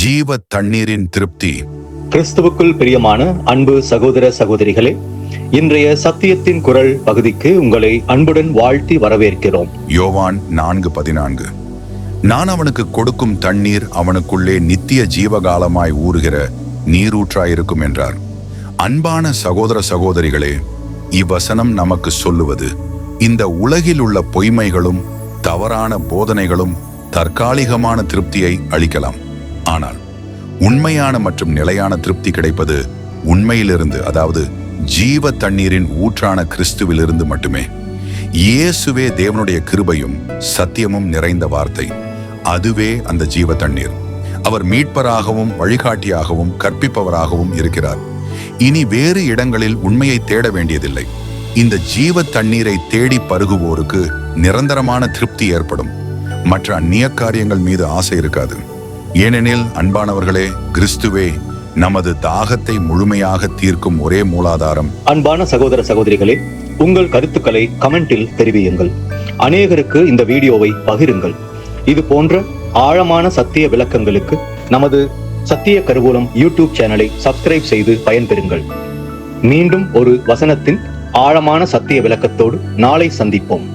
ஜீவ தண்ணீரின் திருப்தி. கிறிஸ்துவுக்குள் பிரியமான அன்பு சகோதர சகோதரிகளே இன்றைய சத்தியத்தின் குரல் பகுதிக்கு உங்களை அன்புடன் வாழ்த்தி வரவேற்கிறோம். யோவான் நான்கு பதினான்கு. நான் அவனுக்கு கொடுக்கும் தண்ணீர் அவனுக்குள்ளே நித்திய ஜீவகாலமாய் ஊறுகிற நீரூற்றாயிருக்கும் என்றார். அன்பான சகோதர சகோதரிகளே இவ்வசனம் நமக்கு சொல்லுவது இந்த உலகில் உள்ள பொய்மைகளும் தவறான போதனைகளும் தற்காலிகமான திருப்தியை அளிக்கலாம். ஆனால் உண்மையான மற்றும் நிலையான திருப்தி கிடைப்பது உண்மையிலிருந்து அதாவது ஜீவ தண்ணீரின் ஊற்றான கிறிஸ்துவிலிருந்து மட்டுமே. இயேசுவே தேவனுடைய கிருபையும் சத்தியமும் நிறைந்த வார்த்தை. அதுவே அந்த ஜீவ தண்ணீர். அவர் மீட்பராகவும் வழிகாட்டியாகவும் கற்பிப்பவராகவும் இருக்கிறார். இனி வேறு இடங்களில் உண்மையை தேட வேண்டியதில்லை. இந்த ஜீவ தண்ணீரை தேடி பருகுவோருக்கு நிரந்தரமான திருப்தி ஏற்படும். மற்ற அந்நிய காரியங்கள் மீது ஆசை இருக்காது. ஏனெனில் அன்பானவர்களே கிறிஸ்துவே நமது தாகத்தை முழுமையாக தீர்க்கும் ஒரே மூலாதாரம். அன்பான சகோதர சகோதரிகளே உங்கள் கருத்துக்களை கமெண்டில் தெரிவியுங்கள். அநேகருக்கு இந்த வீடியோவை பகிருங்கள். இது போன்ற ஆழமான சத்திய விளக்கங்களுக்கு நமது சத்திய கருவூலம் யூடியூப் சேனலை சப்ஸ்கிரைப் செய்து பயன்பெறுங்கள். மீண்டும் ஒரு வசனத்தின் ஆழமான சத்திய விளக்கத்தோடு நாளை சந்திப்போம்.